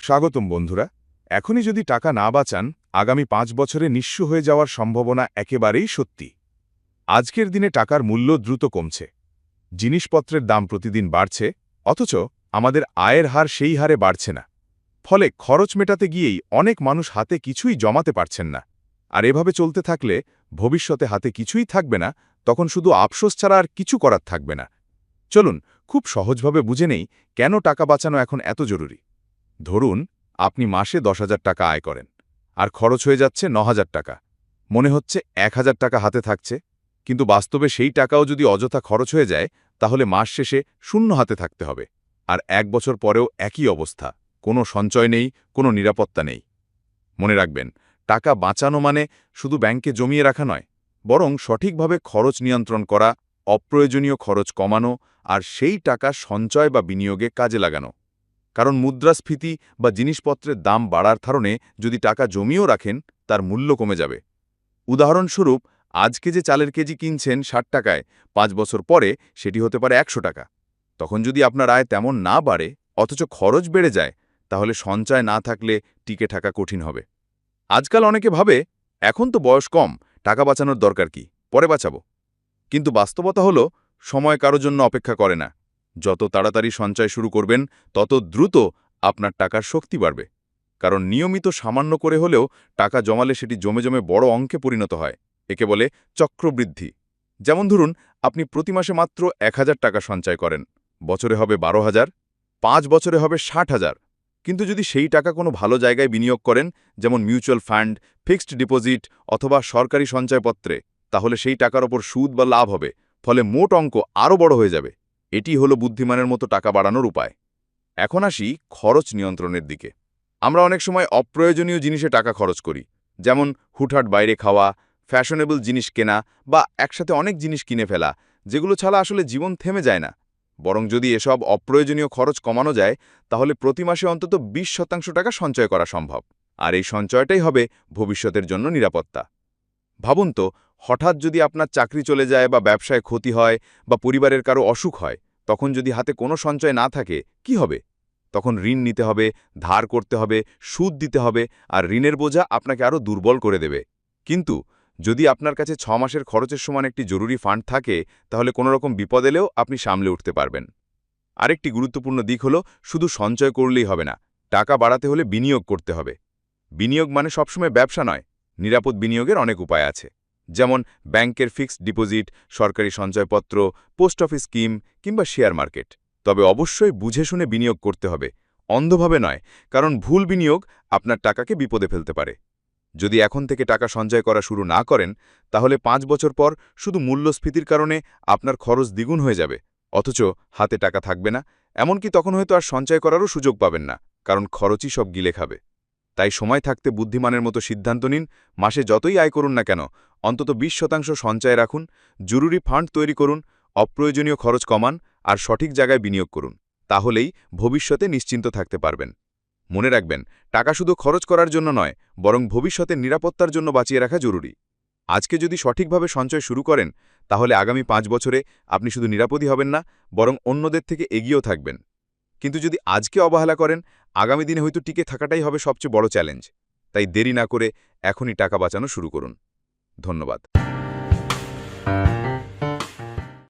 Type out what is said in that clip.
স্বাগতম বন্ধুরা। এখনই যদি টাকা না বাঁচান, আগামী পাঁচ বছরে নিঃস্ব হয়ে যাওয়ার সম্ভাবনা একেবারেই সত্যি। আজকের দিনে টাকার মূল্য দ্রুত কমছে। জিনিসপত্রের দাম প্রতিদিন বাড়ছে, অথচ আমাদের আয়ের হার সেই হারে বাড়ছে না। ফলে খরচ মেটাতে গিয়েই অনেক মানুষ হাতে কিছুই জমাতে পারছেন না। আর এভাবে চলতে থাকলে ভবিষ্যতে হাতে কিছুই থাকবে না, তখন শুধু আফসোস ছাড়া আর কিছু করার থাকবে না। চলুন, খুব সহজভাবে বুঝে নেই কেন টাকা বাঁচানো এখন এত জরুরি। ধরুন, আপনি মাসে দশ হাজার টাকা আয় করেন, আর খরচ হয়ে যাচ্ছে ন হাজার টাকা। মনে হচ্ছে এক হাজার টাকা হাতে থাকছে, কিন্তু বাস্তবে সেই টাকাও যদি অযথা খরচ হয়ে যায়, তাহলে মাস শেষে শূন্য হাতে থাকতে হবে, আর এক বছর পরেও একই অবস্থা, কোনো সঞ্চয় নেই, কোনো নিরাপত্তা নেই। মনে রাখবেন, টাকা বাঁচানো মানে শুধু ব্যাংকে জমিয়ে রাখা নয়, বরং সঠিকভাবে খরচ নিয়ন্ত্রণ করা অপ্রয়োজনীয় খরচ কমানো আর সেই টাকা সঞ্চয় বা বিনিয়োগে কাজে লাগানো। কারণ মুদ্রাস্ফীতি বা জিনিসপত্রের দাম বাড়ার কারণে যদি টাকা জমিয়েও রাখেন, তার মূল্য কমে যাবে। উদাহরণস্বরূপ, আজকে যে চালের কেজি কিনছেন ষাট টাকায়, পাঁচ বছর পরে সেটি হতে পারে একশো টাকা। তখন যদি আপনার আয় তেমন না বাড়ে, অথচ খরচ বেড়ে যায়, তাহলে সঞ্চয় না থাকলে টিকে থাকা কঠিন হবে। আজকাল অনেকে ভাবে, এখন তো বয়স কম, টাকা বাঁচানোর দরকার কি? পরে বাঁচাবো। কিন্তু বাস্তবতা হলো, সময় কারও জন্য অপেক্ষা করে না। যত তাড়াতাড়ি সঞ্চয় শুরু করবেন, তত দ্রুত আপনার টাকার শক্তি বাড়বে। কারণ নিয়মিত সামান্য করে হলেও টাকা জমালে সেটি জমে জমে বড় অঙ্কে পরিণত হয়, একে বলে চক্রবৃদ্ধি। যেমন ধরুন, আপনি প্রতি মাসে মাত্র এক হাজার টাকা সঞ্চয় করেন, বছরে হবে বারো হাজার, পাঁচ বছরে হবে ষাট হাজার। কিন্তু যদি সেই টাকা কোনো ভালো জায়গায় বিনিয়োগ করেন, যেমন মিউচুয়াল ফান্ড, ফিক্সড ডিপোজিট অথবা সরকারি সঞ্চয়পত্রে তাহলে সেই টাকার ওপর সুদ বা লাভ হবে, ফলে মোট অঙ্ক আরও বড় হয়ে যাবে। এটি হলো বুদ্ধিমানের মতো টাকা বাড়ানোর উপায়। এখন আসি খরচ নিয়ন্ত্রণের দিকে। আমরা অনেক সময় অপ্রয়োজনীয় জিনিসে টাকা খরচ করি, যেমন হুটহাট বাইরে খাওয়া, ফ্যাশনেবল জিনিস কেনা বা একসাথে অনেক জিনিস কিনে ফেলা, যেগুলো ছাড়া আসলে জীবন থেমে যায় না। বরং যদি এসব অপ্রয়োজনীয় খরচ কমানো যায়, তাহলে প্রতি মাসে অন্তত ২০ শতাংশ টাকা সঞ্চয় করা সম্ভব। আর এই সঞ্চয়টাই হবে ভবিষ্যতের জন্য নিরাপত্তা। ভাবুন তো হঠাৎ যদি আপনার চাকরি চলে যায় বা ব্যবসায় ক্ষতি হয় বা পরিবারের কারও অসুখ হয়, তখন যদি হাতে কোনো সঞ্চয় না থাকে, কি হবে? তখন ঋণ নিতে হবে, ধার করতে হবে, সুদ দিতে হবে, আর ঋণের বোঝা আপনাকে আরও দুর্বল করে দেবে। কিন্তু যদি আপনার কাছে ছ মাসের খরচের সমান একটি জরুরি ফান্ড থাকে, তাহলে কোনো রকম বিপদ এলেও আপনি সামলে উঠতে পারবেন। আরেকটি গুরুত্বপূর্ণ দিক হল, শুধু সঞ্চয় করলেই হবে না, টাকা বাড়াতে হলে বিনিয়োগ করতে হবে। বিনিয়োগ মানে সবসময় ব্যবসা নয়, নিরাপদ বিনিয়োগের অনেক উপায় আছে। যেমন ব্যাংকের ফিক্সড ডিপোজিট, সরকারি সঞ্চয়পত্র, পোস্ট অফিস স্কিম কিংবা শেয়ার মার্কেট। তবে অবশ্যই বুঝে শুনে বিনিয়োগ করতে হবে। অন্ধভাবে নয়, কারণ ভুল বিনিয়োগ আপনার টাকাকে বিপদে ফেলতে পারে। যদি এখন থেকে টাকা সঞ্চয় করা শুরু না করেন, তাহলে পাঁচ বছর পর শুধু মূল্যস্ফীতির কারণে আপনার খরচ দ্বিগুণ হয়ে যাবে। অথচ হাতে টাকা থাকবে না, এমনকি তখন হয়তো আর সঞ্চয় করারও সুযোগ পাবেন না, কারণ খরচই সব গিলে খাবে। তাই সময় থাকতে বুদ্ধিমানের মতো সিদ্ধান্ত নিন, মাসে যতই আয় করুন না কেন, অন্তত ২০ শতাংশ সঞ্চয় রাখুন, জরুরি ফান্ড তৈরি করুন, অপ্রয়োজনীয় খরচ কমান আর সঠিক জায়গায় বিনিয়োগ করুন, তাহলেই ভবিষ্যতে নিশ্চিন্ত থাকতে পারবেন। মনে রাখবেন, টাকা শুধু খরচ করার জন্য নয়, বরং ভবিষ্যতের নিরাপত্তার জন্য বাঁচিয়ে রাখা জরুরি। আজকে যদি সঠিকভাবে সঞ্চয় শুরু করেন, তাহলে আগামী পাঁচ বছরে আপনি শুধু নিরাপদই হবেন না, বরং অন্যদের থেকে এগিয়েও থাকবেন। কিন্তু যদি আজকে অবহেলা করেন আগামী দিনে হয়তো টিকে থাকাটাই হবে সবচেয়ে বড় চ্যালেঞ্জ। তাই দেরি না করে এখনই টাকা বাঁচানো শুরু করুন। ধন্যবাদ।